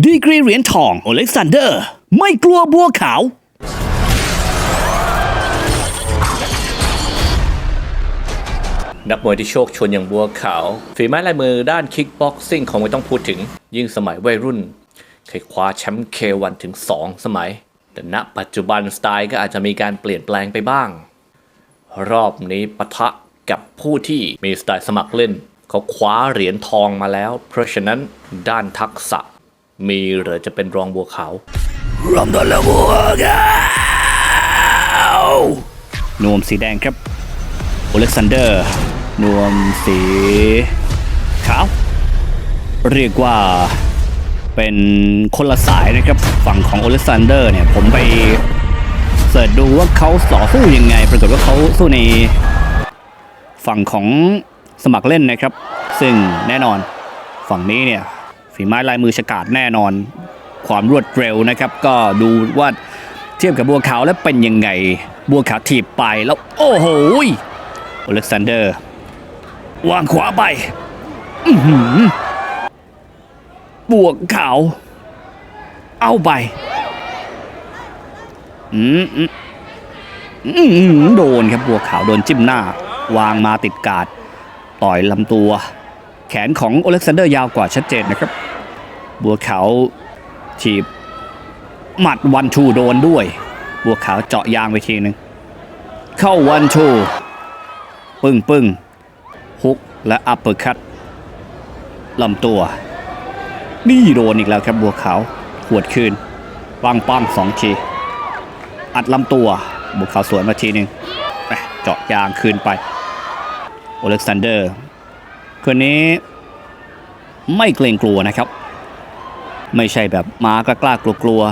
ดีกรีเหรียญทองโอเล็กซานเดอร์ ไม่กลัวบัวขาว นักมวยที่โชคชนอย่างบัวขาว ฝีไม้ลายมือด้านคิกบ็อกซิ่งคงไม่ต้องพูดถึง ยิ่งสมัยวัยรุ่น เคยคว้าแชมป์เควันถึง 2 สมัย แต่ณปัจจุบันสไตล์ก็อาจจะมีการเปลี่ยนแปลงไปบ้าง รอบนี้ปะทะกับผู้ที่มีสไตล์สมัครเล่น เขาคว้าเหรียญทองมาแล้ว เพราะฉะนั้นด้านทักษะ มีหรือจะเป็นรองบัวขาวรวมตัวละบัวขาวนวมสีแดงครับอเล็กซานเดอร์นวมสีขาว เรียกว่าเป็นคนละสายนะครับ ฝั่งของอเล็กซานเดอร์เนี่ย ผมไปเสิร์ชดูว่าเขาต่อสู้ยังไง ปรากฏว่าเขาสู้ในฝั่งของสมัครเล่นนะครับ ซึ่งแน่นอนฝั่งนี้เนี่ย ฝีไม้ลายมือฉกาจแน่นอน ความรวดเร็วนะครับ ก็ดูว่าเทียบกับบัวขาวแล้วเป็นยังไง บัวขาวถีบไปแล้วโอ้โหอเล็กซานเดอร์วางขวาไปบวกขาว เอาไป อืมอืมอืมโดนครับบัวขาวโดนจิ้มหน้า วางมาติดกาด ต่อยลำตัว แขนของโอเล็กซานเดอร์ยาวกว่าชัดเจนนะครับ บัวขาวถีบหมัดวันทูโดนด้วย บัวขาวเจาะยางไปทีหนึ่งเข้าวันทูปึ้งปึ้งฮุกและอัปเปอร์คัตลำตัว นี่โดนอีกแล้วครับบัวขาวหวดคืนปังปังสองที อัดลำตัว บัวขาวสวนมาทีหนึ่งเจาะยางคืนไป โอเล็กซานเดอร์ คนนี้ไม่เกรงกลัวนะครับ ไม่ใช่แบบมากล้ากล้ากลัว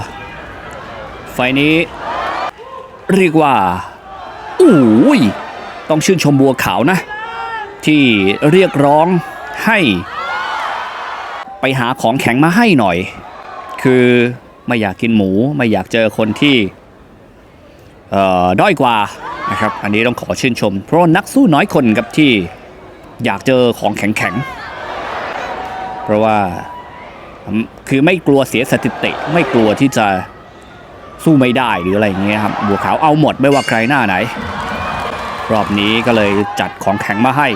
ๆไฟนี้เรียกว่าอุ้ยต้องชื่นชมบัวขาวนะ ที่เรียกร้องให้ ไปหาของแข็งมาให้หน่อย คือไม่อยากกินหมูไม่อยากเจอคนที่ด้อยกว่านะครับ อันนี้ต้องขอชื่นชม เพราะนักสู้น้อยคนครับที่ อยากเจอของแข็งๆ เพราะว่าคือไม่กลัวเสียสถิติ ไม่กลัวที่จะสู้ไม่ได้หรืออะไรอย่างเงี้ยครับบัวขาวเอาหมดไม่ว่าใครหน้าไหน รอบนี้ก็เลยจัดของแข็งมาให้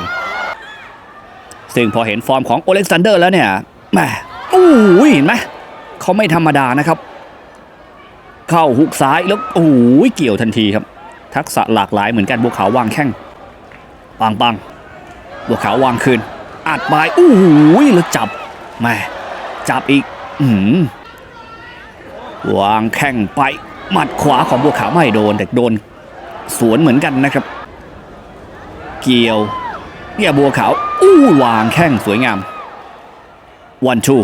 ซึ่งพอเห็นฟอร์มของโอเล็กซานเดอร์แล้วเนี่ยแหมโอ้ยเห็นไหมเขาไม่ธรรมดานะครับ เข้าหุกซ้ายแล้วโอ้ยเกี่ยวทันทีครับ ทักษะหลากหลายเหมือนกันบัวขาววางแข้งปังปัง บัวขาววางคืนอัดไปโอ้ยแล้วจับแม่จับอีกอืมวางแข้งไปหมัดขวาของบัวขาวไม่โดนแต่โดน สวนเหมือนกันนะครับ เกี่ยวเนี่ยบัวขาวอู้วางแข้งสวยงามวันทู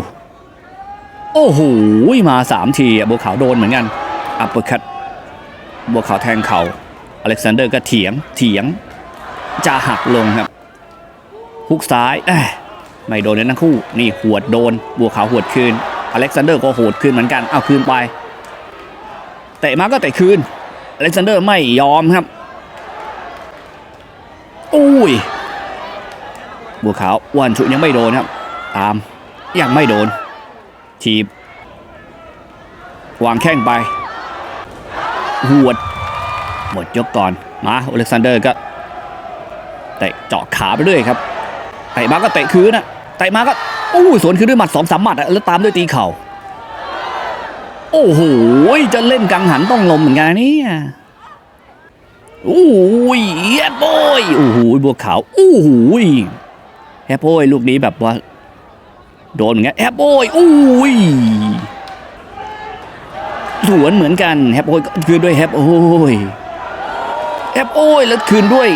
โอ้โหมาสามทีอะบัวขาวโดนเหมือนกันอัปเปอร์คัตบัวขาวแทงเขา่าอเล็กซานเดอร์ก็เถียงเถียงจะหักลงครับ ฮุกซ้ายไม่โดนเลยทั้งคู่ นี่หวดโดน บัวขาวหวดคืน อเล็กซานเดอร์ก็โหดคืนเหมือนกัน เอาคืนไป เตะมาก็เตะคืน อเล็กซานเดอร์ไม่ยอมครับ อุ้ย บัวขาววันชุยังไม่โดนครับ ตาม ยังไม่โดน ทีบ วางแข้งไป หวด หมดยกก่อน มา อเล็กซานเดอร์ก็เตะเจาะขาไปเรื่อยครับ เตะมาก็เตะคืนอะเตะมาก็โอ้สวนคืนด้วยหมัดสองสามหมัดแล้วตามด้วยตีเข่าโอ้โหจะเล่นกังหันต้องลมเหมือนกันนะเนี่ยโอ้ยแฮปโป้ยโอ้โหบัวขาวโอ้โหแฮปโป้ยลูกนี้แบบว่า โดนอย่างเงี้ยแฮปโป้ยโอ้ยสวนเหมือนกันแฮปโป้ยก็คืนด้วยแฮปโอยแฮปโอยแล้วคืนด้วย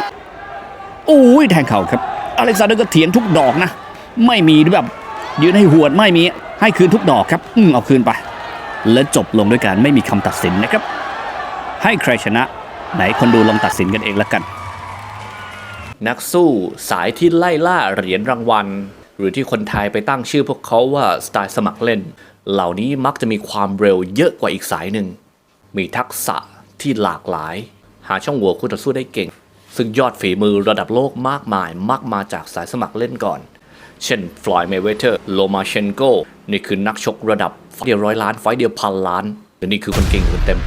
โอ้ยแทงเข่าครับ อเล็กซานเดอร์ก็เถียงทุกดอกนะ ไม่มีแบบยืนให้หวดไม่มีให้คืนทุกดอกครับ อืมเอาคืนไป และจบลงด้วยการไม่มีคำตัดสินนะครับ ให้ใครชนะ ไหนคนดูลองตัดสินกันเองละกัน นักสู้สายที่ไล่ล่าเหรียญรางวัล หรือที่คนไทยไปตั้งชื่อพวกเขาว่าสไตล์สมัครเล่น เหล่านี้มักจะมีความเร็วเยอะกว่าอีกสายหนึ่ง มีทักษะที่หลากหลาย หาช่องโหว่คู่ต่อสู้ได้เก่ง ซึ่งยอดฝีมือระดับโลกมากมายมากมาจากสายสมัครเล่นก่อน เช่นฟลอยด์เมเวเตอร์โลมาเชนโกนี่คือนักชกระดับเดียวร้อยล้านไฟเดียวพันล้านแต่นี่คือคนเก่งคนเต็ม